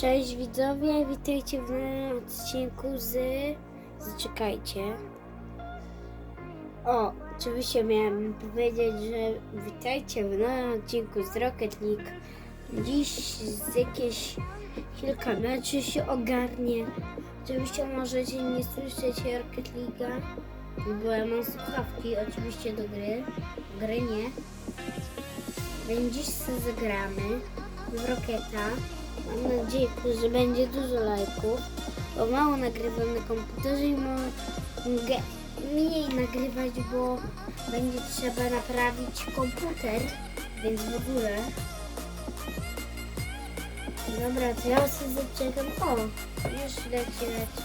Cześć widzowie, witajcie w nowym odcinku z... Zaczekajcie. O, oczywiście miałem powiedzieć, że witajcie w nowym odcinku z Rocket League. Dziś z jakieś kilka meczy się ogarnie. Oczywiście możecie nie słyszeć Rocket League'a, bo ja mam słuchawki oczywiście do gry. Gry nie. Więc dziś zagramy w Rocketa. Mam nadzieję, że będzie dużo lajków, bo mało nagrywam na komputerze i mogę mniej nagrywać, bo będzie trzeba naprawić komputer, więc w ogóle. Dobra, to ja sobie zaczekam. O, już leci, leci.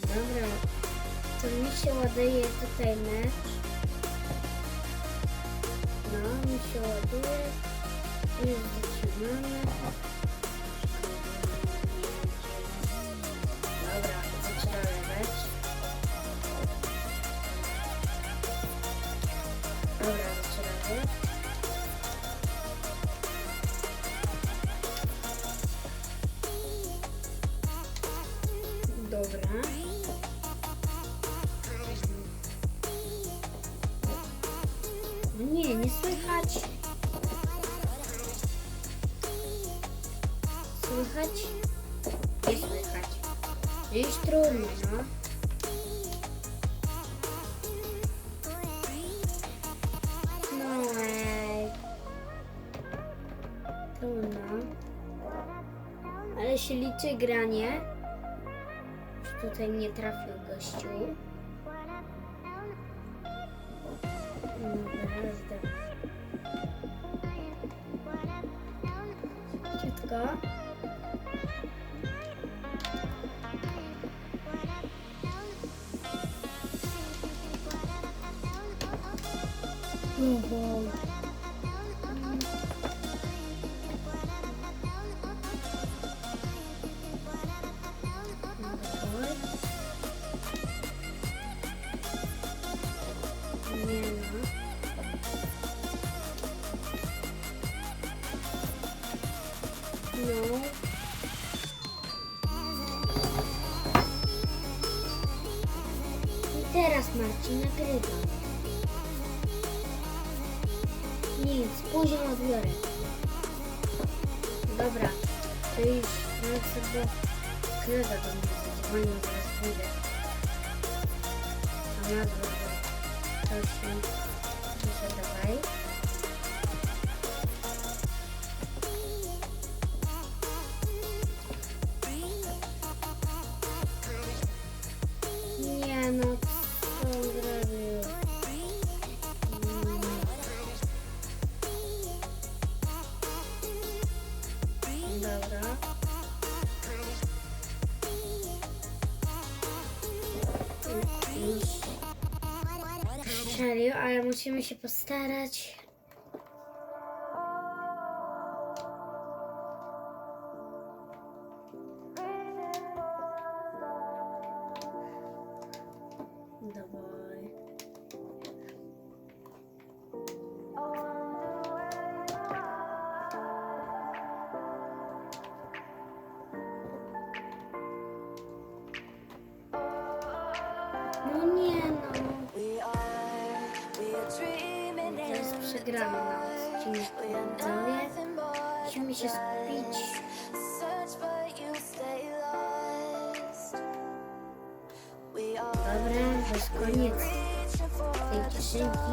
Dobra, to mi się ładuje tutaj mecz. No, mi się ładuje. Już Już trudno, no. No. Trudno. Ale się liczy granie. Już tutaj nie trafił gościu. Dobra. Ciutko. No. I teraz Marcin nagrywa. Nic, później odbiorę. Dobra, to już nawet sobie kolega do mnie zadzwonił, zaraz wyjdę. A na dwór, to się pisze, dawaj. Nie ale musimy się postarać. we speech. Dobra, to koniec tej kieszeni.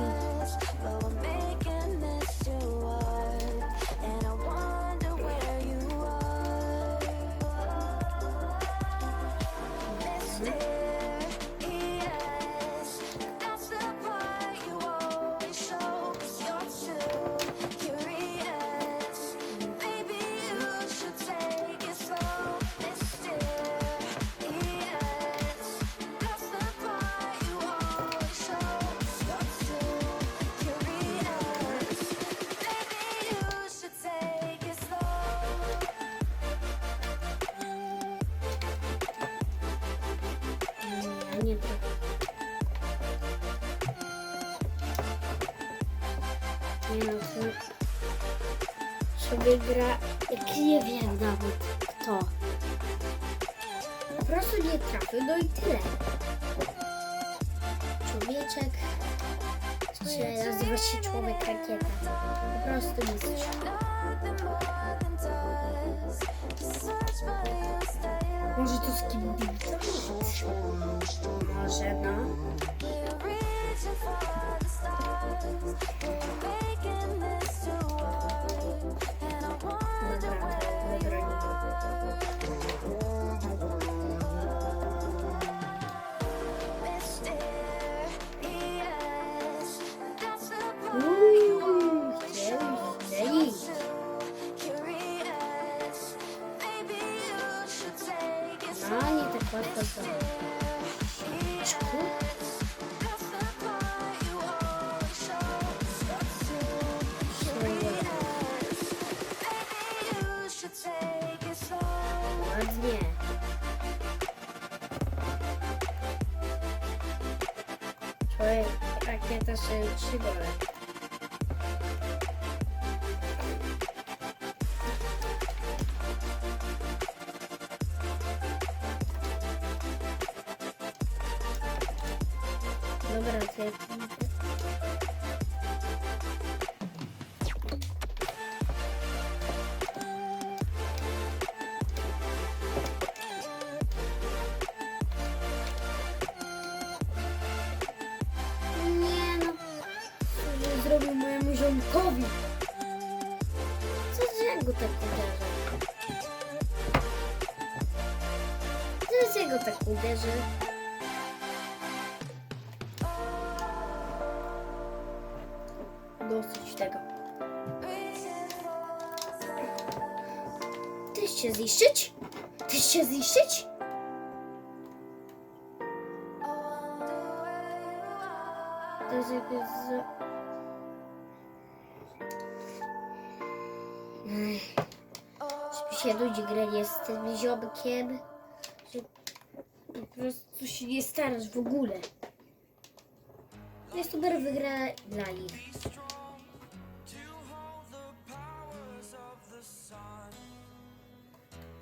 Wygra, jak nie wiem nawet kto. Po prostu nie trafił, no i tyle. Człowieczek, czy nazywa się człowiek rakieta. Po prostu mistrz. You, stay Może to z kim Może no. Bak bak bak. Çukur. Nazmiye. Człowiek. Dobra, ja Nie no, mojemu ziomkowi? Co z jego tak uderzy? Co z tak uderzy? Tego. Tyś się zniszczyć? Tyś się zniszczyć? To jest jakieś... Żeby się ludzi grali z tym ziomkiem, po prostu się nie starasz w ogóle. Jest super wygra dla nich.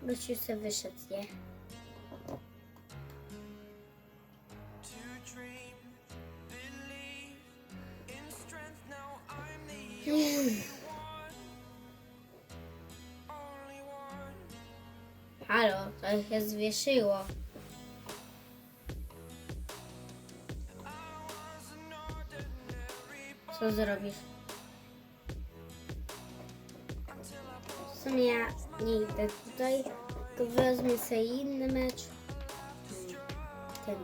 Gościu sobie wyszedł, nie? Halo, to się zwieszyło. Co zrobisz? Sumie ja nie idę tutaj, to wezmę sobie inny mecz. Ten.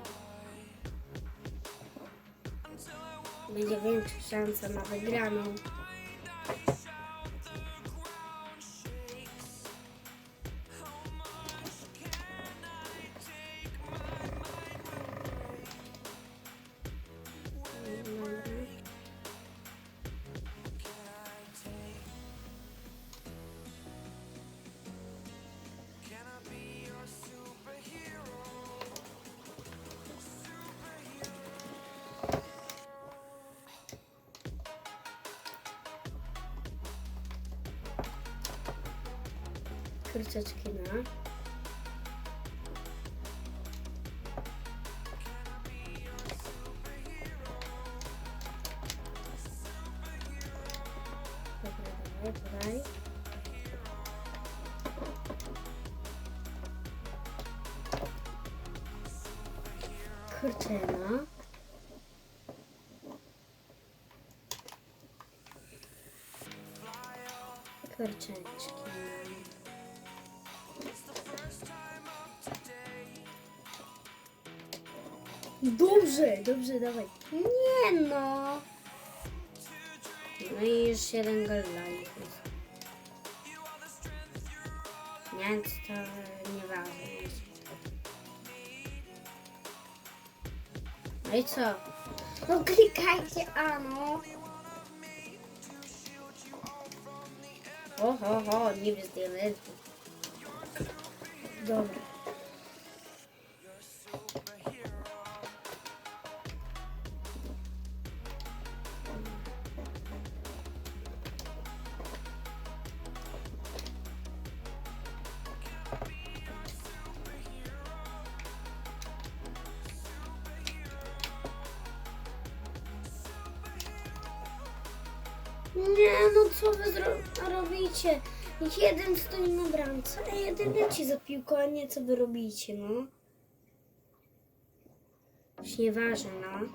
Będzie większa szansa na wygraną. Kurczeczki na. Dobra, dawaj, Dobrze, dobrze, dawaj. Nie no. No i już jeden gol dla nich jest. Nie, to nieważne jest. No i co? No klikajcie, a no. O, ho, ho, nie zdjęły. Dobra. No co wy robicie? Niech jeden stoi na bramce, a jeden leci za piłką, a nie co wy robicie, no. Już nieważne, no.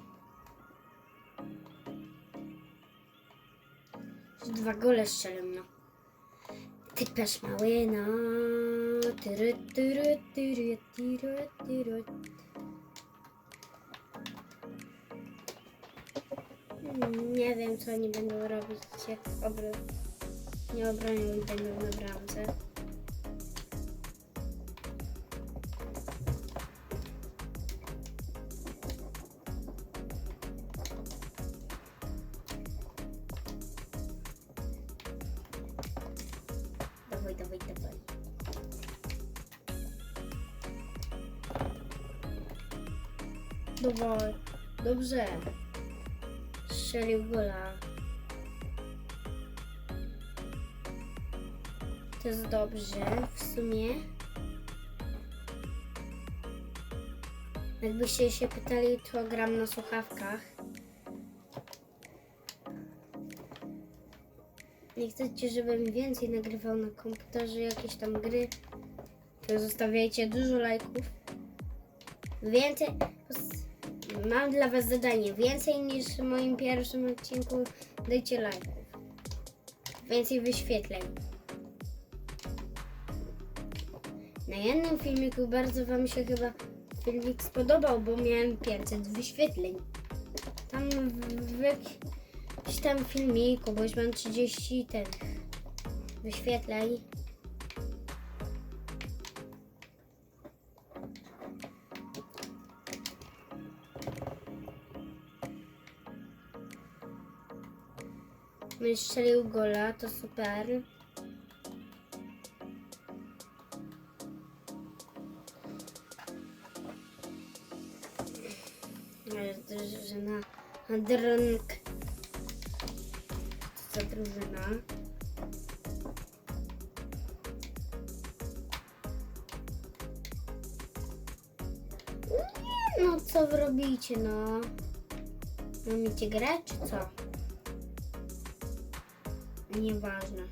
Już Dwa gole strzelę, no. Ty też mały, no. Tyry, tyry, tyry, tyry, tyry. Nie wiem, co oni będą robić, jak obro... nie obronią będą na bramce. Dawaj, dawaj. Dawaj. Dobrze. Strzelił gola. To jest dobrze w sumie. Jakbyście się pytali, to gram na słuchawkach. Nie chcecie, żebym więcej nagrywał na komputerze jakieś tam gry, to zostawiajcie dużo lajków. Więcej. Mam dla Was zadanie. Więcej niż w moim pierwszym odcinku. Dajcie lajków. Więcej wyświetleń. Na jednym filmiku bardzo Wam się chyba filmik spodobał, bo miałem 500 wyświetleń. Tam w, jakimś tam filmiku, bo już mam 30 ten wyświetleń. I strzelił gola, to super. Drużyna Drunk. Co za drużyna? Nie no, co wy robicie, no? Umiecie grać, czy co? Nieważne.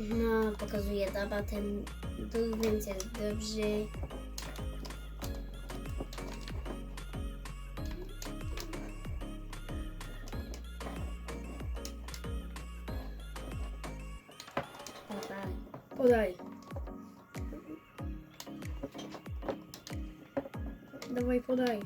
No, pokazuje debatę, tu więc jest dobrze. Podaj. Dawaj, podaj.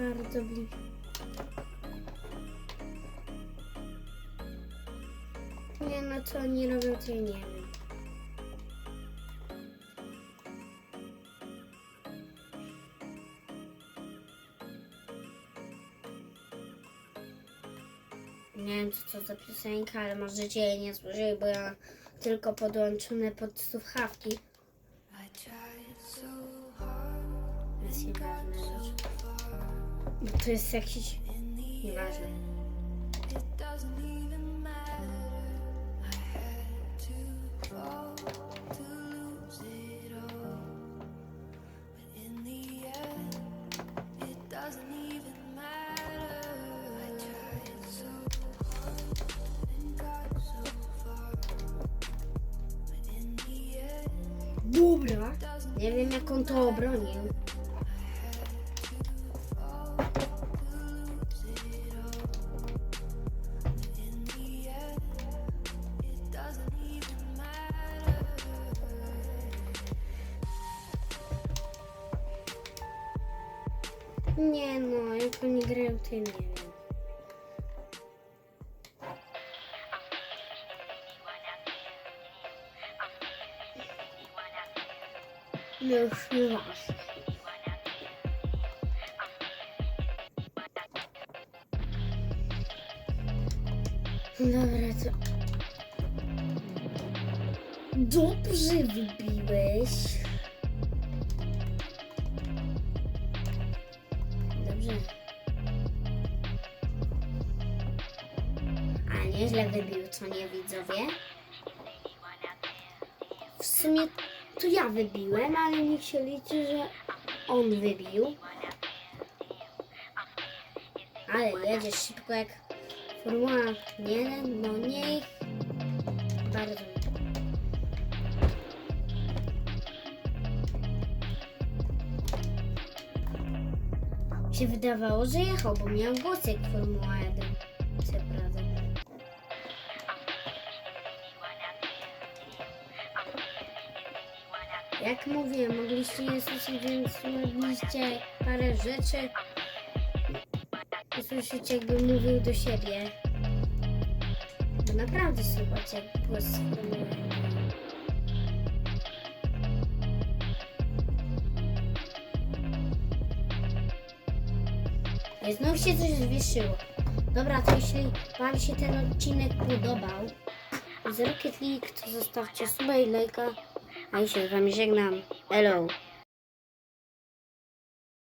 Bardzo blisko. Nie, no co oni robią, to ja nie wiem. Nie wiem co to za piosenka, ale możecie jej nie słyszeć, bo ja tylko podłączone pod słuchawki. I tried so hard, Bo to jest jakiś... Nieważne. Doesn't even matter. I had to nie wiem. Jeszcze raz. Dobra, to... Dobrze wybiłeś. Co nie widzowie? W sumie to ja wybiłem, ale niech się liczy, że on wybił. Ale jedziesz szybko jak Formuła 1, no niech bardzo. Się wydawało, że jechał, bo miał głos jak Formuła 1. Jak mówię, mogliście nie słyszeć, więc mogliście parę rzeczy usłyszeć, jakby mówił do siebie. Bo naprawdę słychać, jak głos. I znów się coś zwieszyło. Dobra, to jeśli Wam się ten odcinek podobał z Rocket League, to zostawcie suba i lajka. A ja się z Wami żegnam. Hello.